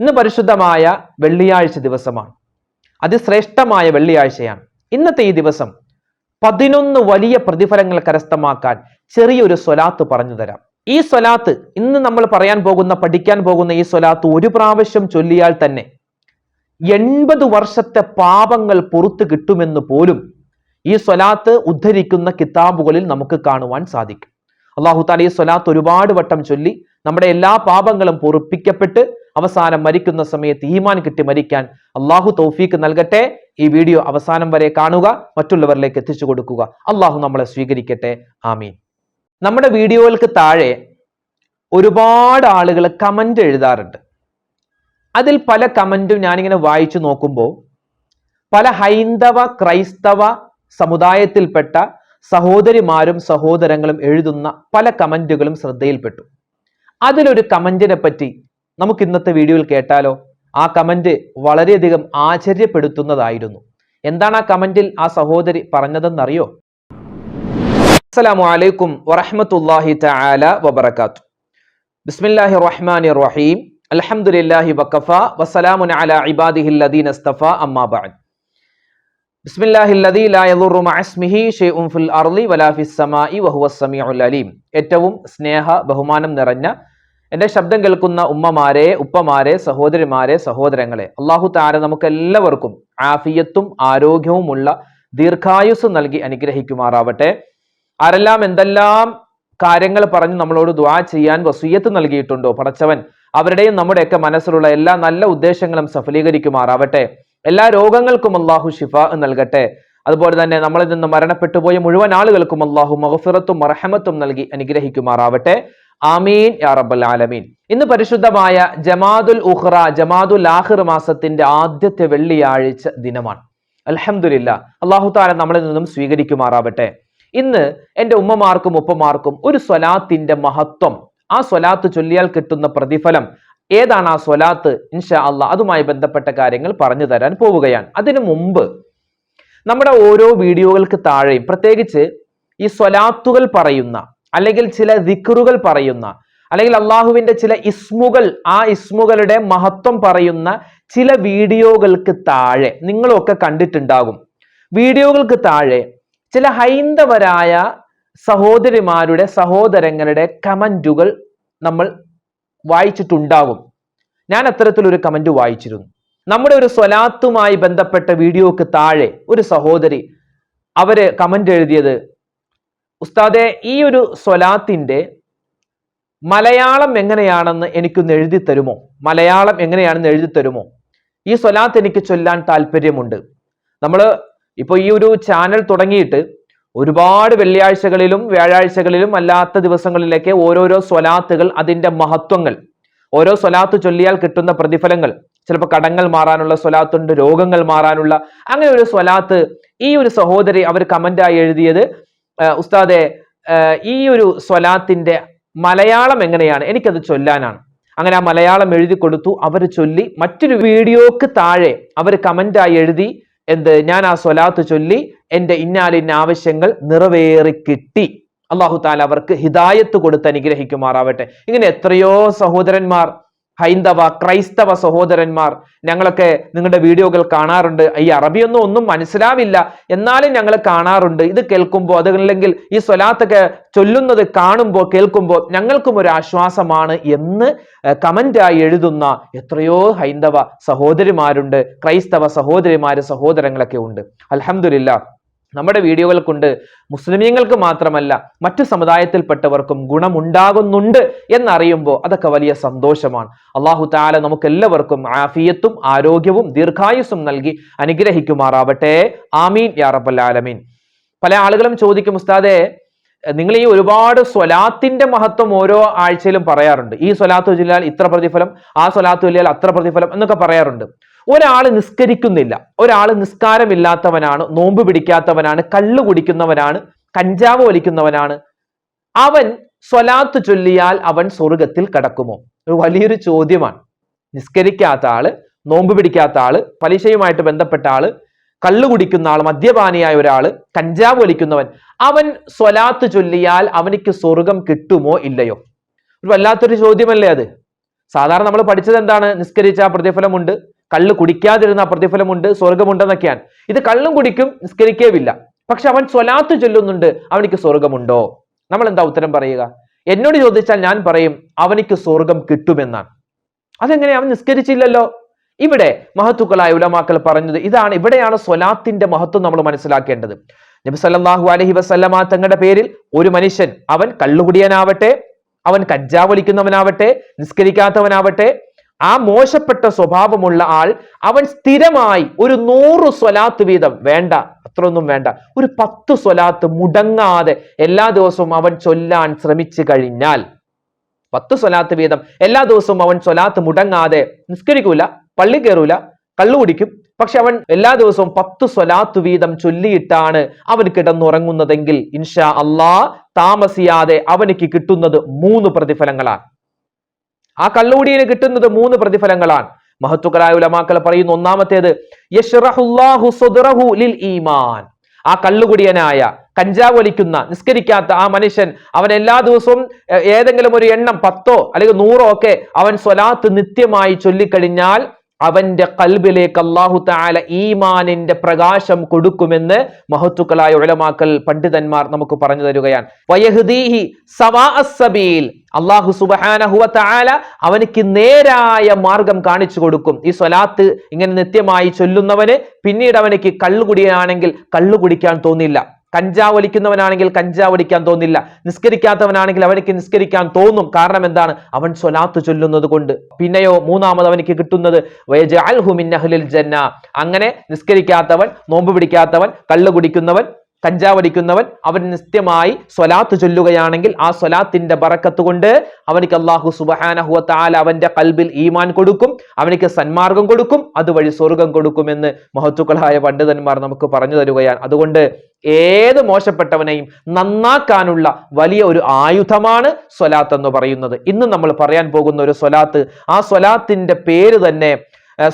ഇന്ന് പരിശുദ്ധമായ വെള്ളിയാഴ്ച ദിവസമാണ്. അതിശ്രേഷ്ഠമായ വെള്ളിയാഴ്ചയാണ്. ഇന്നത്തെ ഈ ദിവസം പതിനൊന്ന് വലിയ പ്രതിഫലങ്ങൾ കരസ്ഥമാക്കാൻ ചെറിയൊരു സ്വലാത്ത് പറഞ്ഞു തരാം. ഈ സ്വലാത്ത് ഇന്ന് നമ്മൾ പറയാൻ പോകുന്ന പഠിക്കാൻ പോകുന്ന ഈ സ്വലാത്ത് ഒരു പ്രാവശ്യം ചൊല്ലിയാൽ തന്നെ എൺപത് വർഷത്തെ പാപങ്ങൾ പുറത്തു കിട്ടുമെന്ന് പോലും ഈ സ്വലാത്ത് ഉദ്ധരിക്കുന്ന കിതാബുകളിൽ നമുക്ക് കാണുവാൻ സാധിക്കും. അള്ളാഹു താല ഈ സ്വലാത്ത് ഒരുപാട് വട്ടം ചൊല്ലി നമ്മുടെ എല്ലാ പാപങ്ങളും പൊറുപ്പിക്കപ്പെട്ട് അവസാനം മരിക്കുന്ന സമയത്ത് ഈമാൻ കിട്ടി മരിക്കാൻ അള്ളാഹു തൗഫീക്ക് നൽകട്ടെ. ഈ വീഡിയോ അവസാനം വരെ കാണുക മറ്റുള്ളവരിലേക്ക് എത്തിച്ചു കൊടുക്കുക. അള്ളാഹു നമ്മളെ സ്വീകരിക്കട്ടെ. ആമീൻ. നമ്മുടെ വീഡിയോകൾക്ക് താഴെ ഒരുപാട് ആളുകൾ കമന്റ് എഴുതാറുണ്ട്. അതിൽ പല കമന്റും ഞാനിങ്ങനെ വായിച്ചു നോക്കുമ്പോൾ പല ഹൈന്ദവ ക്രൈസ്തവ സമുദായത്തിൽപ്പെട്ട സഹോദരിമാരും സഹോദരങ്ങളും എഴുതുന്ന പല കമന്റുകളും ശ്രദ്ധയിൽപ്പെട്ടു. അതിലൊരു കമന്റിനെ പറ്റി നമുക്ക് ഇന്നത്തെ വീഡിയോയിൽ കേട്ടാലോ? ആ കമന്റ് വളരെയധികം ആശ്ചര്യപ്പെടുത്തുന്നതായിരുന്നു. എന്താണ് ആ കമന്റിൽ ആ സഹോദരി പറഞ്ഞതെന്നറിയോ? അസ്സലാമു അലൈക്കും വറഹ്മത്തുള്ളാഹി തആല വബറകാത്തു. ബിസ്മില്ലാഹി റഹ്മാനി റഹീം അൽഹംദുലില്ലാഹി വഖഫ വസ്സലാമുൻ അലാ ഇബാദിഹി ലദീൻ ഇസ്തഫ. അമ്മാ ബഅദ്. ബിസ്മില്ലാഹി ലാ ഷൈഉൻ ഫിൽ അർളി വലാ ഫിസ് സമീഉൽ അലീം. ഏറ്റവും സ്നേഹ ബഹുമാനം നിറഞ്ഞ എന്റെ ശബ്ദം കേൾക്കുന്ന ഉമ്മമാരെ ഉപ്പമാരെ സഹോദരിമാരെ സഹോദരങ്ങളെ അള്ളാഹു താര നമുക്ക് എല്ലാവർക്കും ആഫിയത്തും ആരോഗ്യവുമുള്ള ദീർഘായുസ് നൽകി അനുഗ്രഹിക്കുമാറാവട്ടെ. ആരെല്ലാം എന്തെല്ലാം കാര്യങ്ങൾ പറഞ്ഞ് നമ്മളോട് ദ്വാ ചെയ്യാൻ വസൂയത്ത് നൽകിയിട്ടുണ്ടോ പടച്ചവൻ അവരുടെയും നമ്മുടെയൊക്കെ മനസ്സിലുള്ള എല്ലാ നല്ല ഉദ്ദേശങ്ങളും സഫലീകരിക്കുമാറാവട്ടെ. എല്ലാ രോഗങ്ങൾക്കും അള്ളാഹു ഷിഫ നൽകട്ടെ. അതുപോലെ തന്നെ നമ്മളിൽ നിന്ന് മരണപ്പെട്ടുപോയ മുഴുവൻ ആളുകൾക്കും അള്ളാഹു മഹഫിറത്തും മറഹമത്തും നൽകി അനുഗ്രഹിക്കുമാറാവട്ടെ. ആമീൻ യാ റബ്ബൽ ആലമീൻ. ഇന്ന് പരിശുദ്ധമായ ജമാദുൽ ഉഹ്റ ജമാദുൽ ആഹിർ മാസത്തിന്റെ ആദ്യത്തെ വെള്ളിയാഴ്ച ദിനമാണ്. അലഹമുല്ല അള്ളാഹു താല നമ്മളിൽ നിന്നും സ്വീകരിക്കുമാറാവട്ടെ. ഇന്ന് എന്റെ ഉമ്മമാർക്കും ഉപ്പമാർക്കും ഒരു സ്വലാത്തിന്റെ മഹത്വം ആ സ്വലാത്ത് ചൊല്ലിയാൽ കിട്ടുന്ന പ്രതിഫലം ഏതാണ് ആ സ്വലാത്ത്? ഇൻഷാ അള്ളാഹ് അതുമായി ബന്ധപ്പെട്ട കാര്യങ്ങൾ പറഞ്ഞു തരാൻ പോവുകയാണ്. അതിനു മുമ്പ് നമ്മുടെ ഓരോ വീഡിയോകൾക്ക് താഴെയും പ്രത്യേകിച്ച് ഈ സ്വലാത്തുകൾ പറയുന്ന അല്ലെങ്കിൽ ചില ദിക്റുകൾ പറയുന്ന അല്ലെങ്കിൽ അള്ളാഹുവിന്റെ ചില ഇസ്മുകൾ ആ ഇസ്മുകളുടെ മഹത്വം പറയുന്ന ചില വീഡിയോകൾക്ക് താഴെ നിങ്ങളൊക്കെ കണ്ടിട്ടുണ്ടാകും. വീഡിയോകൾക്ക് താഴെ ചില ഹൈന്ദവരായ സഹോദരിമാരുടെ സഹോദരങ്ങളുടെ കമന്റുകൾ നമ്മൾ വായിച്ചിട്ടുണ്ടാകും. ഞാൻ അത്തരത്തിലൊരു കമന്റ് വായിച്ചിരുന്നു. നമ്മുടെ ഒരു സ്വലാത്തുമായി ബന്ധപ്പെട്ട വീഡിയോക്ക് താഴെ ഒരു സഹോദരി അവർ കമന്റ് എഴുതിയത് ഉസ്താദെ ഈ ഒരു സ്വലാത്തിന്റെ മലയാളം എങ്ങനെയാണെന്ന് എനിക്കൊന്ന് എഴുതി തരുമോ? മലയാളം എങ്ങനെയാണെന്ന് എഴുതി തരുമോ? ഈ സ്വലാത്ത് എനിക്ക് ചൊല്ലാൻ താല്പര്യമുണ്ട്. നമ്മൾ ഇപ്പൊ ഈ ഒരു ചാനൽ തുടങ്ങിയിട്ട് ഒരുപാട് വെള്ളിയാഴ്ചകളിലും വ്യാഴാഴ്ചകളിലും അല്ലാത്ത ദിവസങ്ങളിലേക്ക് ഓരോരോ സ്വലാത്തുകൾ അതിന്റെ മഹത്വങ്ങൾ ഓരോ സ്വലാത്ത് ചൊല്ലിയാൽ കിട്ടുന്ന പ്രതിഫലങ്ങൾ ചിലപ്പോൾ കടങ്ങൾ മാറാനുള്ള സ്വലാത്തുണ്ട് രോഗങ്ങൾ മാറാനുള്ള അങ്ങനെ ഒരു സ്വലാത്ത് ഈ ഒരു സഹോദരി അവർ കമന്റായി എഴുതിയത് ഉസ്താദെ ഈ ഒരു സ്വലാത്തിന്റെ മലയാളം എങ്ങനെയാണ്? എനിക്കത് ചൊല്ലാനാണ്. അങ്ങനെ ആ മലയാളം എഴുതി കൊടുത്തു. അവർ ചൊല്ലി മറ്റൊരു വീഡിയോക്ക് താഴെ അവർ കമന്റായി എഴുതി എന്ത് ഞാൻ ആ സ്വലാത്ത് ചൊല്ലി എന്റെ ഇന്നാലിന്ന ആവശ്യങ്ങൾ നിറവേറി കിട്ടി. അള്ളാഹു താല അവർക്ക് ഹിദായത്ത് കൊടുത്ത് അനുഗ്രഹിക്കുമാറാവട്ടെ. ഇങ്ങനെ എത്രയോ സഹോദരന്മാർ ഹൈന്ദവ ക്രൈസ്തവ സഹോദരന്മാർ ഞങ്ങളൊക്കെ നിങ്ങളുടെ വീഡിയോകൾ കാണാറുണ്ട്. ഈ അറബിയൊന്നും ഒന്നും മനസ്സിലാവില്ല. എന്നാലും ഞങ്ങൾ കാണാറുണ്ട്. ഇത് കേൾക്കുമ്പോൾ അതല്ലെങ്കിൽ ഈ സ്വലാത്തൊക്കെ ചൊല്ലുന്നത് കാണുമ്പോൾ കേൾക്കുമ്പോൾ ഞങ്ങൾക്കും ഒരു ആശ്വാസമാണ് എന്ന് കമന്റായി എഴുതുന്ന എത്രയോ ഹൈന്ദവ സഹോദരിമാരുണ്ട്. ക്രൈസ്തവ സഹോദരിമാര് സഹോദരങ്ങളൊക്കെ ഉണ്ട്. അലഹമില്ല നമ്മുടെ വീഡിയോകൾ കൊണ്ട് മുസ്ലിമീങ്ങൾക്ക് മാത്രമല്ല മറ്റു സമുദായത്തിൽപ്പെട്ടവർക്കും ഗുണമുണ്ടാകുന്നുണ്ട് എന്നറിയുമ്പോൾ അതൊക്കെ വലിയ സന്തോഷമാണ്. അള്ളാഹു താല നമുക്ക് എല്ലാവർക്കും ആഫിയത്തും ആരോഗ്യവും ദീർഘായുസ്സും നൽകി അനുഗ്രഹിക്കുമാറാവട്ടെ. ആമീൻ യാ റബ്ബൽ ആലമീൻ. പല ആളുകളും ചോദിക്കും ഉസ്താദെ നിങ്ങൾ ഈ ഒരുപാട് സ്വലാത്തിന്റെ മഹത്വം ഓരോ ആഴ്ചയിലും പറയാറുണ്ട്. ഈ സ്വലാത്ത് ചൊല്ലിയാൽ ഇത്ര പ്രതിഫലം ആ സ്വലാത്ത് ചൊല്ലിയാൽ അത്ര പ്രതിഫലം എന്നൊക്കെ പറയാറുണ്ട്. ഒരാൾ നിസ്കരിക്കുന്നില്ല. ഒരാൾ നിസ്കാരമില്ലാത്തവനാണ് നോമ്പ് പിടിക്കാത്തവനാണ് കള്ളു കുടിക്കുന്നവനാണ് കഞ്ചാവ് വലിക്കുന്നവനാണ്. അവൻ സ്വലാത്ത് ചൊല്ലിയാൽ അവൻ സ്വർഗത്തിൽ കടക്കുമോ? ഒരു വലിയൊരു ചോദ്യമാണ്. നിസ്കരിക്കാത്ത ആൾ നോമ്പ് പിടിക്കാത്ത ആൾ പലിശയുമായിട്ട് ബന്ധപ്പെട്ട ആൾ കള്ളു കുടിക്കുന്ന ആൾ മദ്യപാനിയായ ഒരാൾ കഞ്ചാവ് വലിക്കുന്നവൻ അവൻ സ്വലാത്ത് ചൊല്ലിയാൽ അവനിക്ക് സ്വർഗം കിട്ടുമോ ഇല്ലയോ? ഒരു വല്ലാത്തൊരു ചോദ്യമല്ലേ അത്? സാധാരണ നമ്മൾ പഠിച്ചത് എന്താണ്? നിസ്കരിച്ച പ്രതിഫലമുണ്ട്. കള്ള് കുടിക്കാതിരുന്ന പ്രതിഫലമുണ്ട് സ്വർഗമുണ്ടെന്നൊക്കെയാണ്. ഇത് കള്ളും കുടിക്കും നിസ്കരിക്കേവില്ല. പക്ഷെ അവൻ സ്വലാത്ത് ചൊല്ലുന്നുണ്ട് അവനിക്ക് സ്വർഗമുണ്ടോ? നമ്മൾ എന്താ ഉത്തരം പറയുക? എന്നോട് ചോദിച്ചാൽ ഞാൻ പറയും അവനിക്ക് സ്വർഗം കിട്ടുമെന്നാണ്. അതെങ്ങനെ? അവൻ നിസ്കരിച്ചില്ലല്ലോ. ഇവിടെ മഹത്തുക്കളായ ഉലമാക്കൾ പറഞ്ഞത് ഇതാണ് ഇവിടെയാണ് സ്വലാത്തിന്റെ മഹത്വം നമ്മൾ മനസ്സിലാക്കേണ്ടത്. നബി സല്ലല്ലാഹു അലൈഹി വസല്ലമ തങ്ങളുടെ പേരിൽ ഒരു മനുഷ്യൻ അവൻ കള്ളുകുടിയനാവട്ടെ അവൻ കജ്ജാവലിക്കുന്നവനാവട്ടെ നിസ്കരിക്കാത്തവനാവട്ടെ ആ മോശപ്പെട്ട സ്വഭാവമുള്ള ആൾ അവൻ സ്ഥിരമായി ഒരു നൂറ് സ്വലാത്ത് വീതം വേണ്ട അത്രയൊന്നും വേണ്ട ഒരു പത്ത് സ്വലാത്ത് മുടങ്ങാതെ എല്ലാ ദിവസവും അവൻ ചൊല്ലാൻ ശ്രമിച്ചു കഴിഞ്ഞാൽ പത്ത് സ്വലാത്ത് വീതം എല്ലാ ദിവസവും അവൻ സ്വലാത്ത് മുടങ്ങാതെ നിസ്കരിക്കൂല പള്ളി കയറൂല കള്ളു കുടിക്കും. പക്ഷെ അവൻ എല്ലാ ദിവസവും പത്ത് സ്വലാത്ത് വീതം ചൊല്ലിയിട്ടാണ് അവൻ കിടന്നുറങ്ങുന്നതെങ്കിൽ ഇൻഷാ അള്ളാ താമസിയാതെ അവനിക്ക് കിട്ടുന്നത് മൂന്ന് പ്രതിഫലങ്ങളാണ്. ആ കള്ളുകൂടിയിൽ കിട്ടുന്നത് മൂന്ന് പ്രതിഫലങ്ങളാണ്. മഹത്തുക്കളായ ഉലമാക്കൾ പറയുന്ന ഒന്നാമത്തേത് ലിൽ ഈമാൻ. ആ കള്ളുകുടിയനായ കഞ്ചാവ് വലിക്കുന്ന നിസ്കരിക്കാത്ത ആ മനുഷ്യൻ അവൻ എല്ലാ ദിവസവും ഏതെങ്കിലും ഒരു എണ്ണം പത്തോ അല്ലെങ്കിൽ നൂറോ ഒക്കെ അവൻ സ്വലാത്ത് നിത്യമായി ചൊല്ലിക്കഴിഞ്ഞാൽ അവന്റെ കൽബിലേക്ക് അള്ളാഹു താല ഈമാനിന്റെ പ്രകാശം കൊടുക്കുമെന്ന് മഹത്തുക്കളായ ഉലമാക്കൽ പണ്ഡിതന്മാർ നമുക്ക് പറഞ്ഞു തരുകയാണ്. അള്ളാഹു സുബഹാനഹുവ താല അവനിക്ക് നേരായ മാർഗം കാണിച്ചു കൊടുക്കും. ഈ സ്വലാത്ത് ഇങ്ങനെ നിത്യമായി ചൊല്ലുന്നവന് പിന്നീട് അവനക്ക് കള്ളുകുടിയാണെങ്കിൽ കള്ളുകുടിക്കാൻ തോന്നില്ല. കഞ്ചാവ് വലിക്കുന്നവനാണെങ്കിൽ കഞ്ചാവ് വലിക്കാൻ തോന്നില്ല. നിസ്കരിക്കാത്തവനാണെങ്കിൽ അവനിക്ക് നിസ്കരിക്കാൻ തോന്നും. കാരണം എന്താണ്? അവൻ സ്വലാത്ത് ചൊല്ലുന്നത് കൊണ്ട്. പിന്നെയോ മൂന്നാമത് അവനിക്ക് കിട്ടുന്നത് ജന്ന. അങ്ങനെ നിസ്കരിക്കാത്തവൻ നോമ്പ് പിടിക്കാത്തവൻ കള്ളു കുടിക്കുന്നവൻ കഞ്ചാവടിക്കുന്നവൻ അവൻ നിത്യമായി സ്വലാത്ത് ചൊല്ലുകയാണെങ്കിൽ ആ സ്വലാത്തിന്റെ ബറക്കത്ത് കൊണ്ട് അവനിക്ക് അള്ളാഹു സുബഹാനഹുവ അവന്റെ കൽബിൽ ഈമാൻ കൊടുക്കും അവനിക്ക് സന്മാർഗം കൊടുക്കും അതുവഴി സ്വർഗം കൊടുക്കുമെന്ന് മഹത്തുക്കളായ പണ്ഡിതന്മാർ നമുക്ക് പറഞ്ഞു തരുകയാണ്. അതുകൊണ്ട് ഏത് മോശപ്പെട്ടവനെയും നന്നാക്കാനുള്ള വലിയ ഒരു ആയുധമാണ് സ്വലാത്ത് എന്ന് പറയുന്നത്. ഇന്ന് നമ്മൾ പറയാൻ പോകുന്ന ഒരു സ്വലാത്ത് ആ സ്വലാത്തിന്റെ പേര് തന്നെ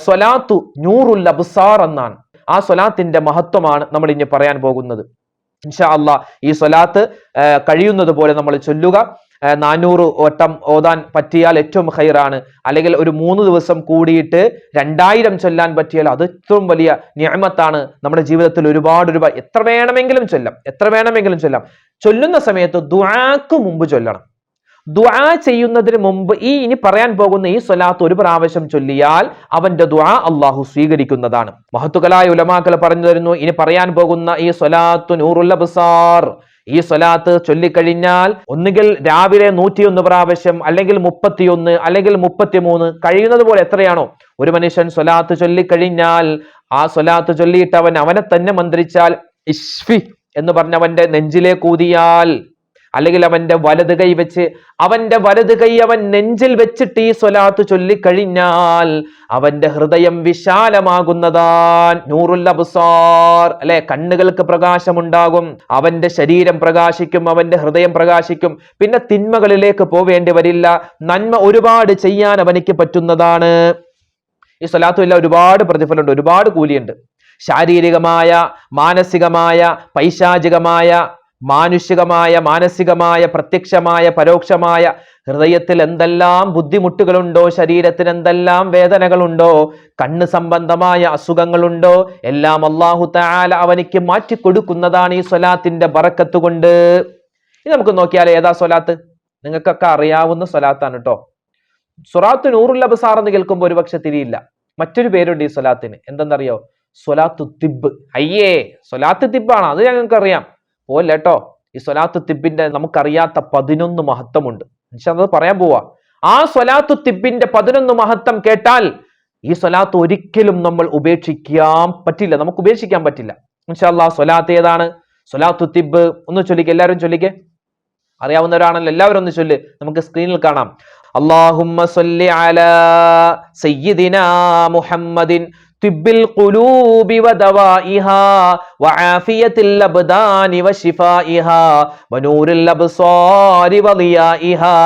സ്വലാത്തു നൂറുൽ അബ്സാർ എന്നാണ്. ആ സ്വലാത്തിന്റെ മഹത്വമാണ് നമ്മൾ ഇനി പറയാൻ പോകുന്നത്. ഇൻഷാ അള്ളാ ഈ സ്വലാത്ത് കഴിയുന്നത് പോലെ നമ്മൾ ചൊല്ലുക. നാനൂറ് വട്ടം ഓതാൻ പറ്റിയാൽ ഏറ്റവും ഹൈറാണ് അല്ലെങ്കിൽ ഒരു മൂന്ന് ദിവസം കൂടിയിട്ട് രണ്ടായിരം ചൊല്ലാൻ പറ്റിയാൽ അത് ഏറ്റവും വലിയ ന്യായമത്താണ് നമ്മുടെ ജീവിതത്തിൽ ഒരുപാട് ഒരുപാട് എത്ര വേണമെങ്കിലും ചൊല്ലാം. എത്ര വേണമെങ്കിലും ചൊല്ലാം. ചൊല്ലുന്ന സമയത്ത് ദുആക്ക് മുമ്പ് ചൊല്ലണം. ദുആ ചെയ്യുന്നതിന് മുമ്പ് ഈ ഇനി പറയാൻ പോകുന്ന ഈ സ്വലാത്ത് ഒരു പ്രാവശ്യം ചൊല്ലിയാൽ അവന്റെ ദുആ അള്ളാഹു സ്വീകരിക്കുന്നതാണ്. മഹത്തുക്കളായ ഉലമാക്കൾ പറഞ്ഞു തരുന്നു ഇനി പറയാൻ പോകുന്ന ഈ സ്വലാത്തു നൂറുൽ ബസാർ ഈ സ്വലാത്ത് ചൊല്ലിക്കഴിഞ്ഞാൽ ഒന്നുകിൽ രാവിലെ നൂറ്റിയൊന്ന് പ്രാവശ്യം അല്ലെങ്കിൽ മുപ്പത്തിയൊന്ന് അല്ലെങ്കിൽ മുപ്പത്തിമൂന്ന് കഴിയുന്നത് പോലെ എത്രയാണോ. ഒരു മനുഷ്യൻ സ്വലാത്ത് ചൊല്ലിക്കഴിഞ്ഞാൽ ആ സ്വലാത്ത് ചൊല്ലിയിട്ട് അവൻ അവനെ തന്നെ മന്ത്രിച്ചാൽ ഇഷ്ഫി എന്ന് പറഞ്ഞവന്റെ നെഞ്ചിലെ ഊതിയാൽ അല്ലെങ്കിൽ അവന്റെ വലത് കൈ വെച്ച് അവന്റെ വലത് കൈ അവൻ നെഞ്ചിൽ വെച്ചിട്ട് ഈ സ്വലാത്ത് ചൊല്ലിക്കഴിഞ്ഞാൽ അവന്റെ ഹൃദയം വിശാലമാകുന്നതാൻ നൂറുൽ അബ്സാർ അല്ലെ? കണ്ണുകൾക്ക് പ്രകാശമുണ്ടാകും അവന്റെ ശരീരം പ്രകാശിക്കും അവന്റെ ഹൃദയം പ്രകാശിക്കും. പിന്നെ തിന്മകളിലേക്ക് പോവേണ്ടി വരില്ല. നന്മ ഒരുപാട് ചെയ്യാൻ അവനിക്ക് പറ്റുന്നതാണ്. ഈ സ്വലാത്തു എല്ലാം ഒരുപാട് പ്രതിഫലമുണ്ട് ഒരുപാട് കൂലിയുണ്ട്. ശാരീരികമായ മാനസികമായ പൈശാചികമായ മാനുഷികമായ മാനസികമായ പ്രത്യക്ഷമായ പരോക്ഷമായ ഹൃദയത്തിൽ എന്തെല്ലാം ബുദ്ധിമുട്ടുകളുണ്ടോ ശരീരത്തിന് എന്തെല്ലാം വേദനകളുണ്ടോ കണ്ണ് സംബന്ധമായ അസുഖങ്ങളുണ്ടോ എല്ലാം അള്ളാഹു താല അവനിക്ക് മാറ്റിക്കൊടുക്കുന്നതാണ് ഈ സ്വലാത്തിന്റെ ബറക്കത്ത് കൊണ്ട്. ഇനി നമുക്ക് നോക്കിയാൽ ഏതാ സ്വലാത്ത്? നിങ്ങൾക്കൊക്കെ അറിയാവുന്ന സ്വലാത്താണ് കേട്ടോ സ്വലാത്ത് നൂറുൽ അബസാർ എന്ന് കേൾക്കുമ്പോൾ ഒരുപക്ഷെ തിരിയില്ല. മറ്റൊരു പേരുണ്ട് ഈ സ്വലാത്തിന്. എന്തെന്നറിയോ? സ്വലാത്തു തിബ് അയ്യേ സ്വലാത്ത് തിബാണ് അത് ഞങ്ങൾക്ക് അറിയാം പോലെ കേട്ടോ ഈ സ്വലാത്ത് തിബിന്റെ നമുക്കറിയാത്ത പതിനൊന്ന് മഹത്വമുണ്ട്. അത് പറയാൻ പോവാ. ആ സ്വലാത്തു തിബിന്റെ പതിനൊന്ന് മഹത്വം കേട്ടാൽ ഈ സ്വലാത്ത് ഒരിക്കലും നമ്മൾ ഉപേക്ഷിക്കാൻ പറ്റില്ല. നമുക്ക് ഉപേക്ഷിക്കാൻ പറ്റില്ല. ഇൻഷാല്ലാ സ്വലാത്ത് ഏതാണ്? സ്വലാത്തു തിബ്. ഒന്ന് ചൊല്ലിക്ക എല്ലാവരും ചൊല്ലിക്കേ. അറിയാവുന്നവരാണല്ലോ എല്ലാവരും ഒന്ന് ചൊല്ല്. നമുക്ക് സ്ക്രീനിൽ കാണാം. അള്ളാഹുമ്മ സല്ലി അല സയ്യിദിന മുഹമ്മദിൻ طب القلوب ودوائها وعافية الأبدان وشفائها ونور الأبصار وضيائها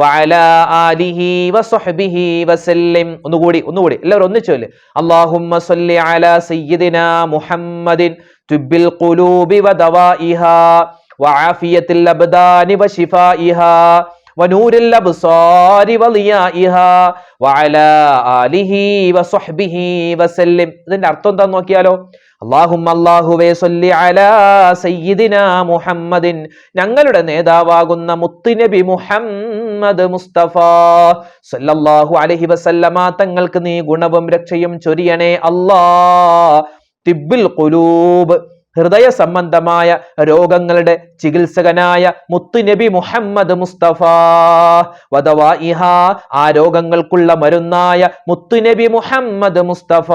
وعلى آله وصحبه وسلم ഒന്നുകൂടി ഒന്നുകൂടി എല്ലാവരും ഒന്നിച്ചോല് اللهم صل على سيدنا محمد طب القلوب ودوائها وعافية الأبدان وشفائها വനൂരിൽ അബ്സാരി വലിയാഇഹാ ആലിഹി വസ്വഹ്ബിഹി ഇതിന്റെ അർത്ഥം എന്താ നോക്കിയാലോ? സയ്യിദിന മുഹമ്മദിൻ. ഞങ്ങളുടെ നേതാവാകുന്ന മുത്തുനബി മുഹമ്മദ് മുസ്തഫ സല്ലല്ലാഹു അലൈഹി വസല്ലമ തങ്ങൾക്ക് നീ ഗുണവും രക്ഷയും ചൊരിയണേ അല്ലാ ഖുലൂബ്. ഹൃദയ സംബന്ധമായ രോഗങ്ങളുടെ ചികിത്സകനായ മുത്തുനബി മുഹമ്മദ് മുസ്തഫ. വധവാ ഇഹ ആ രോഗങ്ങൾക്കുള്ള മരുന്നായ മുത്തുനബി മുഹമ്മദ് മുസ്തഫ.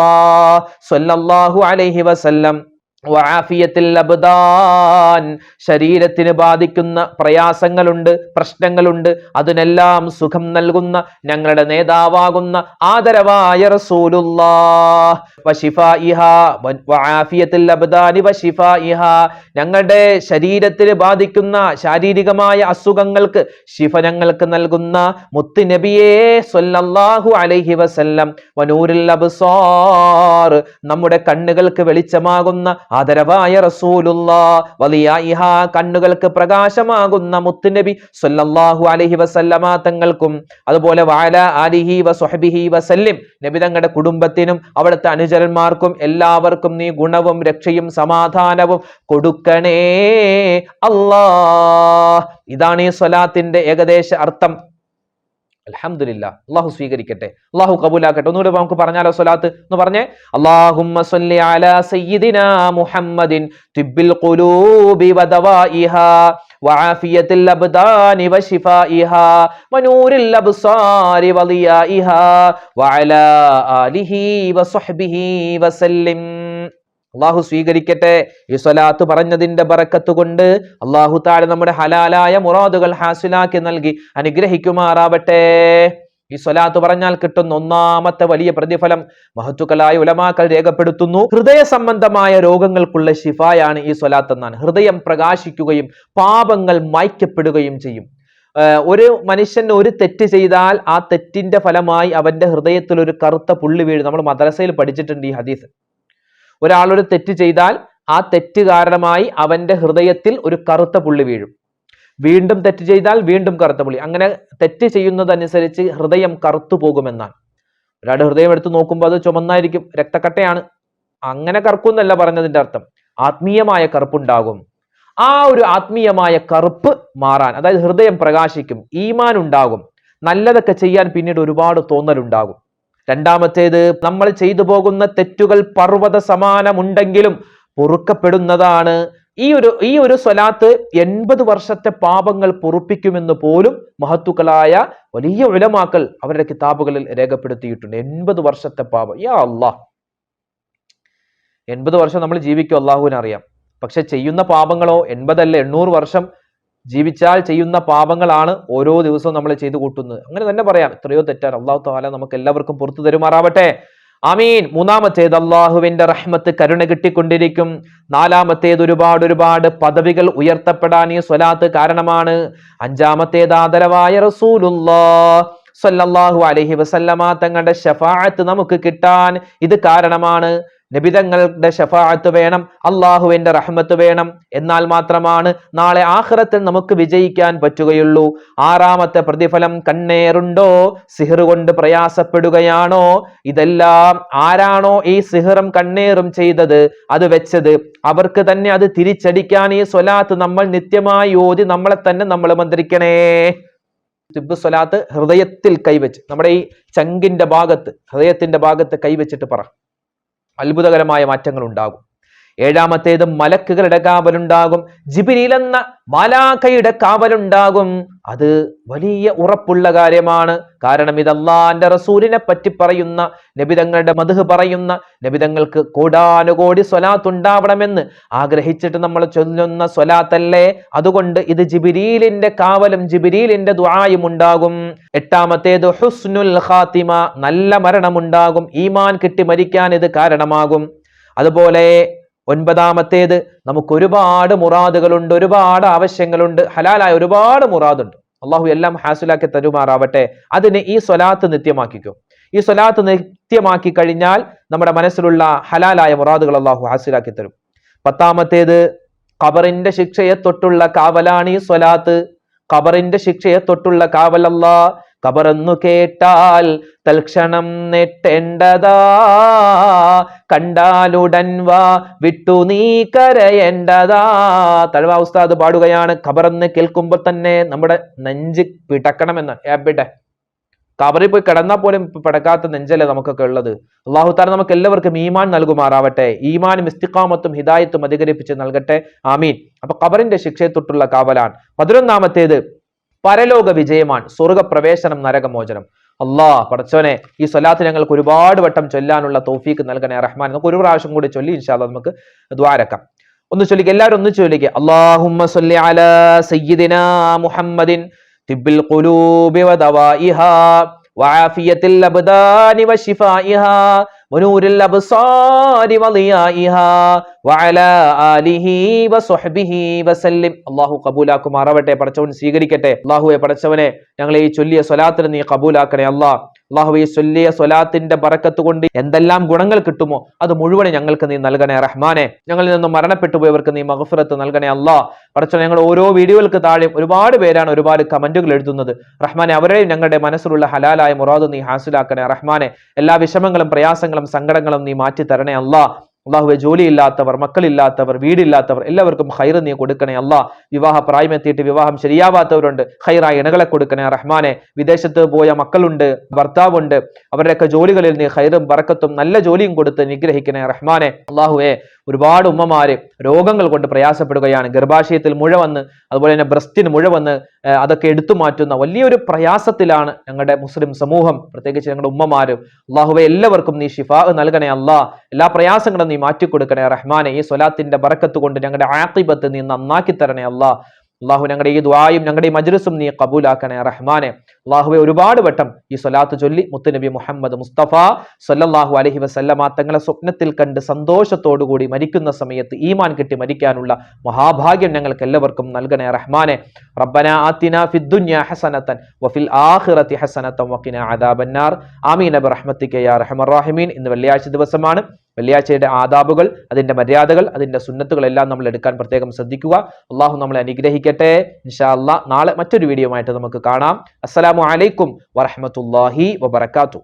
അലഹി അലൈഹി വസല്ലം. അബ്ദാൻ ശരീരത്തിന് ബാധിക്കുന്ന പ്രയാസങ്ങളുണ്ട് പ്രശ്നങ്ങളുണ്ട്. അതിനെല്ലാം സുഖം നൽകുന്ന ഞങ്ങളുടെ നേതാവാകുന്ന ആദരവായ ഞങ്ങളുടെ ശരീരത്തിന് ബാധിക്കുന്ന ശാരീരികമായ അസുഖങ്ങൾക്ക് ശിഫ ഞങ്ങൾക്ക് നൽകുന്ന മുത്ത് നബിയേ സ്വല്ലല്ലാഹു അലൈഹി വസല്ലം. വനൂരിൽ അബ്സാർ. നമ്മുടെ കണ്ണുകൾക്ക് വെളിച്ചമാകുന്ന ആദരവായ വലിയ കണ്ണുകൾക്ക് പ്രകാശമാകുന്ന മുത്തുനബി സൊല്ലാഹു അലഹി വസല്ലമ തങ്ങൾക്കും അതുപോലെ വാല അലിഹി വസ്വഹബിഹി വസല്ലിം നബി തങ്ങളുടെ കുടുംബത്തിനും അവിടുത്തെ അനുചരന്മാർക്കും എല്ലാവർക്കും നീ ഗുണവും രക്ഷയും സമാധാനവും കൊടുക്കണേ. അല്ലാ ഇതാണ് ഈ സ്വലാത്തിന്റെ ഏകദേശ അർത്ഥം. അൽഹംദുലില്ലാ അള്ളാഹു സ്വീകരിക്കട്ടെ അള്ളാഹു കബൂലാക്കട്ടെ. ഒന്നുകൂടെ നമുക്ക് പറഞ്ഞാലോ സ്വലാത്ത്? എന്ന് പറഞ്ഞേ. വസല്ലിം അള്ളാഹു സ്വീകരിക്കട്ടെ. ഈ സ്വലാത്ത് പറഞ്ഞതിന്റെ ബറക്കത്ത് കൊണ്ട് അള്ളാഹു താഴെ നമ്മുടെ ഹലാലായ മുറാദുകൾ ഹാസിലാക്കി നൽകി. അനുഗ്രഹിക്കുമാറാവട്ടെ. ഈ സ്വലാത്ത് പറഞ്ഞാൽ കിട്ടുന്ന ഒന്നാമത്തെ വലിയ പ്രതിഫലം മഹത്തുക്കളായ ഉലമാക്കൾ രേഖപ്പെടുത്തുന്നു. ഹൃദയ സംബന്ധമായ രോഗങ്ങൾക്കുള്ള ശിഫായാണ് ഈ സ്വലാത്ത് എന്നാണ്. ഹൃദയം പ്രകാശിക്കുകയും പാപങ്ങൾ മായ്ക്കപ്പെടുകയും ചെയ്യും. ഒരു മനുഷ്യൻ ഒരു തെറ്റ് ചെയ്താൽ ആ തെറ്റിന്റെ ഫലമായി അവന്റെ ഹൃദയത്തിൽ ഒരു കറുത്ത പുള്ളി വീഴും. നമ്മൾ മദ്രസയിൽ പഠിച്ചിട്ടുണ്ട് ഈ ഹദീസ്. ഒരാൾ ഒരു തെറ്റ് ചെയ്താൽ ആ തെറ്റ് കാരണമായി അവന്റെ ഹൃദയത്തിൽ ഒരു കറുത്ത പുള്ളി വീഴും. വീണ്ടും തെറ്റ് ചെയ്താൽ വീണ്ടും കറുത്ത പുള്ളി. അങ്ങനെ തെറ്റ് ചെയ്യുന്നതനുസരിച്ച് ഹൃദയം കറുത്തു പോകുമെന്നാണ്. ഒരാളുടെ ഹൃദയം എടുത്ത് നോക്കുമ്പോൾ അത് ചുമന്നായിരിക്കും രക്തക്കട്ടയാണ്. അങ്ങനെ കറുക്കുന്നല്ല പറഞ്ഞതിന്റെ അർത്ഥം. ആത്മീയമായ കറുപ്പുണ്ടാകും. ആ ഒരു ആത്മീയമായ കറുപ്പ് മാറാൻ അതായത് ഹൃദയം പ്രകാശിക്കും ഈമാൻ ഉണ്ടാകും നല്ലതൊക്കെ ചെയ്യാൻ പിന്നീട് ഒരുപാട് തോന്നലുണ്ടാകും. രണ്ടാമത്തേത് നമ്മൾ ചെയ്തു പോകുന്ന തെറ്റുകൾ പർവത സമാനമുണ്ടെങ്കിലും പൊറുക്കപ്പെടുന്നതാണ്. ഈ ഒരു ഈ ഒരു സ്വലാത്ത് എൺപത് വർഷത്തെ പാപങ്ങൾ പൊറുപ്പിക്കുമെന്ന് പോലും മഹത്തുക്കളായ വലിയ ഉലമാക്കൾ അവരുടെ കിതാബുകളിൽ രേഖപ്പെടുത്തിയിട്ടുണ്ട്. എൺപത് വർഷത്തെ പാപം. യാ അള്ളാഹ്. എൺപത് വർഷം നമ്മൾ ജീവിക്കും അള്ളാഹുവിനറിയാം. പക്ഷെ ചെയ്യുന്ന പാപങ്ങളോ എൺപതല്ല എണ്ണൂറ് വർഷം ജീവിച്ചാൽ ചെയ്യുന്ന പാപങ്ങളാണ് ഓരോ ദിവസവും നമ്മൾ ചെയ്തു കൂട്ടുന്നത്. അങ്ങനെ തന്നെ പറയാം. എത്രയോ തെറ്റാണ്. അള്ളാഹു താല നമുക്ക് എല്ലാവർക്കും പുറത്തു തരുമാറാവട്ടെ. അമീൻ മൂന്നാമത്തേത് അള്ളാഹുവിന്റെ റഹ്മത്ത് കരുണ കിട്ടിക്കൊണ്ടിരിക്കും. നാലാമത്തേത് ഒരുപാട് ഒരുപാട് പദവികൾ ഉയർത്തപ്പെടാൻ ഈ സ്വലാത്ത് കാരണമാണ്. അഞ്ചാമത്തേത് ആദരവായ റസൂലുല്ലാ സല്ലല്ലാഹു അലൈഹി വസല്ലമ തങ്ങളുടെ ഷഫാഅത്ത് നമുക്ക് കിട്ടാൻ ഇത് കാരണമാണ്. നബിതങ്ങളുടെ ഷഫാഅത്ത് വേണം അള്ളാഹുവിന്റെ റഹ്മത്ത് വേണം. എന്നാൽ മാത്രമാണ് നാളെ ആഹ്റത്തിൽ നമുക്ക് വിജയിക്കാൻ പറ്റുകയുള്ളൂ. ആറാമത്തെ പ്രതിഫലം കണ്ണേറുണ്ടോ? സിഹർ കൊണ്ട് പ്രയാസപ്പെടുകയാണോ? ഇതെല്ലാം ആരാണോ ഈ സിഹറും കണ്ണേറും ചെയ്തത്? അത് വെച്ചത് അവർക്ക് തന്നെ അത് തിരിച്ചടിക്കാൻ ഈ സ്വലാത്ത് നമ്മൾ നിത്യമായി ഓതി നമ്മളെ തന്നെ നമ്മൾ മന്ത്രിക്കണേ. സ്വലാത്ത് ഹൃദയത്തിൽ കൈവച്ച് നമ്മുടെ ഈ ചങ്കിന്റെ ഭാഗത്ത് ഹൃദയത്തിന്റെ ഭാഗത്ത് കൈവച്ചിട്ട് പറ. അത്ഭുതകരമായ മാറ്റങ്ങൾ ഉണ്ടാകും ഏഴാമത്തേത് മലക്കുകളുടെ കാവലുണ്ടാകും ജിബിനിൽ എന്ന മാലാഖയുടെ കാവലുണ്ടാകും. അത് വലിയ ഉറപ്പുള്ള കാര്യമാണ്. കാരണം ഇത് റസൂലിനെ പറ്റി പറയുന്ന നബിതങ്ങളുടെ മധുഹ് പറയുന്ന നബിതങ്ങൾക്ക് കോടാനുകോടി സ്വലാത്ത് ഉണ്ടാവണമെന്ന് ആഗ്രഹിച്ചിട്ട് നമ്മൾ ചൊല്ലുന്ന സ്വലാത്തല്ലേ? അതുകൊണ്ട് ഇത് ജിബിരീലിന്റെ കാവലും ജിബിരീലിന്റെ ദ്വായും ഉണ്ടാകും. എട്ടാമത്തേത് ഹുസ്നുൽ ഖാത്തിമ നല്ല മരണമുണ്ടാകും. ഈമാൻ കിട്ടി മരിക്കാൻ ഇത് കാരണമാകും. അതുപോലെ ഒൻപതാമത്തേത് നമുക്ക് ഒരുപാട് മുറാദുകളുണ്ട് ഒരുപാട് ആവശ്യങ്ങളുണ്ട് ഹലാലായ ഒരുപാട് മുറാദുണ്ട്. അള്ളാഹു എല്ലാം ഹാസിലാക്കി തരുമാറാവട്ടെ. അതിന് ഈ സ്വലാത്ത് നിത്യമാക്കിക്കും. ഈ സ്വലാത്ത് നിത്യമാക്കി കഴിഞ്ഞാൽ നമ്മുടെ മനസ്സിലുള്ള ഹലാലായ മുറാദുകൾ അള്ളാഹു ഹാസിലാക്കി തരും. പത്താമത്തേത് ഖബറിന്റെ ശിക്ഷയെ തൊട്ടുള്ള കാവലാണ് ഈ സ്വലാത്ത്. ഖബറിന്റെ ശിക്ഷയെ തൊട്ടുള്ള കാവലല്ല. ഖബറെന്നു കേട്ടാൽ തൽക്ഷണം നെട്ടേണ്ടതാ. കണ്ടാലുടൻ വാ വിട്ടു നീ കരയേണ്ടതാ. തഴവ ഉസ്താദ് പാടുകയാണ്. കബറന്ന് കേൾക്കുമ്പോൾ തന്നെ നമ്മുടെ നെഞ്ച് പിടക്കണമെന്ന്. എവിടെ കബറിൽ പോയി കിടന്നാൽ പോലും പിടക്കാത്ത നെഞ്ചല്ലേ നമുക്കൊക്കെ ഉള്ളത്. അള്ളാഹു താല നമുക്ക് എല്ലാവർക്കും ഈമാൻ നൽകുമാറാവട്ടെ. ഈമാനും ഇസ്തിഖാമത്തും ഹിദായത്തും അധികരിപ്പിച്ച് നൽകട്ടെ. ആമീൻ. അപ്പൊ കബറിന്റെ ശിക്ഷയെ തൊട്ടുള്ള കാവലാണ്. പതിനൊന്നാമത്തേത് പരലോക വിജയമാണ് സ്വർഗ പ്രവേശനം നരകമോചനം അല്ലാ പടച്ചോനെ ഈ സ്വലാത്ത് ഞങ്ങൾക്ക് ഒരുപാട് വട്ടം ചൊല്ലാനുള്ള തോഫീക്ക് നൽകണേ റഹ്മാൻ നമുക്ക് ഒരു പ്രാവശ്യം കൂടി ചൊല്ലി ഇൻഷാല്ല നമുക്ക് ദ്വാരക്കാം ഒന്ന് ചൊല്ലിക്കുക എല്ലാവരും ഒന്ന് ചൊല്ലിക്കുക അള്ളാഹുമ്മ സല്ലി അലാ സയ്യിദിനാ മുഹമ്മദിൻ തിബിൽ ഖുലൂബി വദവാഇഹാ وعافية الأبدان وشفائها ونور الأبصار وضيائها അള്ളാഹു കബൂലാക്കുമാറാവട്ടെ പടച്ചവൻ സ്വീകരിക്കട്ടെ. അള്ളാഹുവെ പടച്ചവനെ ഞങ്ങളെ ഈ ചൊല്ലിയ സ്വലാത്തിന് നീ കബൂലാക്കണേ അള്ളാഹ് അള്ളാഹു ഈ ചൊല്ലിയ സ്വലാത്തിന്റെ പറക്കത്ത് കൊണ്ട് എന്തെല്ലാം ഗുണങ്ങൾ കിട്ടുമോ അത് മുഴുവൻ ഞങ്ങൾക്ക് നീ നൽകണേ റഹ്മാനെ. ഞങ്ങളിൽ നിന്ന് മരണപ്പെട്ടു പോയവർക്ക് നീ മഹഫുറത്ത് നൽകണേ അള്ളാഹ് പടച്ചവൻ ഞങ്ങൾ ഓരോ വീഡിയോകൾക്ക് താഴെ ഒരുപാട് പേരാണ് ഒരുപാട് കമന്റുകൾ എഴുതുന്നത്. റഹ്മാനെ അവരെയും ഞങ്ങളുടെ മനസ്സിലുള്ള ഹലാലായ മുറാദ് നീ ഹാസിലാക്കണേ റഹ്മാനെ. എല്ലാ വിഷമങ്ങളും പ്രയാസങ്ങളും സങ്കടങ്ങളും നീ മാറ്റി തരണേ അള്ളാഹ് അള്ളാഹുവെ ജോലിയില്ലാത്തവർ മക്കളില്ലാത്തവർ വീടില്ലാത്തവർ എല്ലാവർക്കും ഹൈർ നീ കൊടുക്കണേ. അല്ലാ വിവാഹ പ്രായമെത്തിയിട്ട് വിവാഹം ശരിയാവാത്തവരുണ്ട്. ഹൈറായ ഇണകളെ കൊടുക്കണേ റഹ്മാനെ. വിദേശത്ത് പോയ മക്കളുണ്ട് ഭർത്താവുണ്ട്. അവരുടെയൊക്കെ ജോലികളിൽ നീ ഹൈറും ബറക്കത്തും നല്ല ജോലിയും കൊടുത്ത് നിഗ്രഹിക്കണേ റഹ്മാനെ. അള്ളാഹുവെ ഒരുപാട് ഉമ്മമാര് രോഗങ്ങൾ കൊണ്ട് പ്രയാസപ്പെടുകയാണ്. ഗർഭാശയത്തിൽ മുഴ വന്ന് അതുപോലെ തന്നെ ബ്രസ്റ്റിന് മുഴ വന്ന് അതൊക്കെ എടുത്തു മാറ്റുന്ന വലിയൊരു പ്രയാസത്തിലാണ് ഞങ്ങളുടെ മുസ്ലിം സമൂഹം. പ്രത്യേകിച്ച് ഞങ്ങളുടെ ഉമ്മമാരും. അള്ളാഹുവെ എല്ലാവർക്കും നീ ഷിഫാ നൽകണേ അല്ലാ എല്ലാ പ്രയാസങ്ങളും നീ മാറ്റിക്കൊടുക്കണേ റഹ്മാനെ. ഈ സ്വലാത്തിന്റെ ബറക്കത്ത് കൊണ്ട് ഞങ്ങളുടെ ആക്കിബത്ത് നീ നന്നാക്കി തരണേ അല്ലാ. അള്ളാഹു ഞങ്ങളുടെ ഈ ദ്വായും ഞങ്ങളുടെ ഈ മജ്ലിസും നീ കബൂലാക്കണേ റഹ്മാനെ. അള്ളാഹുവെ ഒരുപാട് വട്ടം ഈ സ്വലാത്ത് ചൊല്ലി മുത്തുനബി മുഹമ്മദ് മുസ്തഫ സല്ലല്ലാഹു അലഹി വസല്ലമ തങ്ങളെ സ്വപ്നത്തിൽ കണ്ട് സന്തോഷത്തോടുകൂടി മരിക്കുന്ന സമയത്ത് ഈമാൻ കിട്ടി മരിക്കാനുള്ള മഹാഭാഗ്യം ഞങ്ങൾക്ക് എല്ലാവർക്കും നൽകണേ റഹ്മാനെ. റബ്ബന ആത്തിന ഫിദ്ദുന്യ ഹസനത്തൻ വഫിൽ ആമീൻ യാ റഹ്മർ റഹീമീൻ. ഇന്ന് വെള്ളിയാഴ്ച ദിവസമാണ്. വെള്ളിയാഴ്ചയുടെ ആദാബുകൾ അതിന്റെ മര്യാദകൾ അതിന്റെ സുന്നത്തുകൾ എല്ലാം നമ്മൾ എടുക്കാൻ പ്രത്യേകം ശ്രദ്ധിക്കുക. അള്ളാഹു നമ്മളെ അനുഗ്രഹിക്കട്ടെ. ഇൻഷാ നാളെ മറ്റൊരു വീഡിയോ ആയിട്ട് നമുക്ക് കാണാം. അസ്സലാമു അലൈക്കും വറഹ്മത്തുള്ളാഹി വബറകാതുഹു.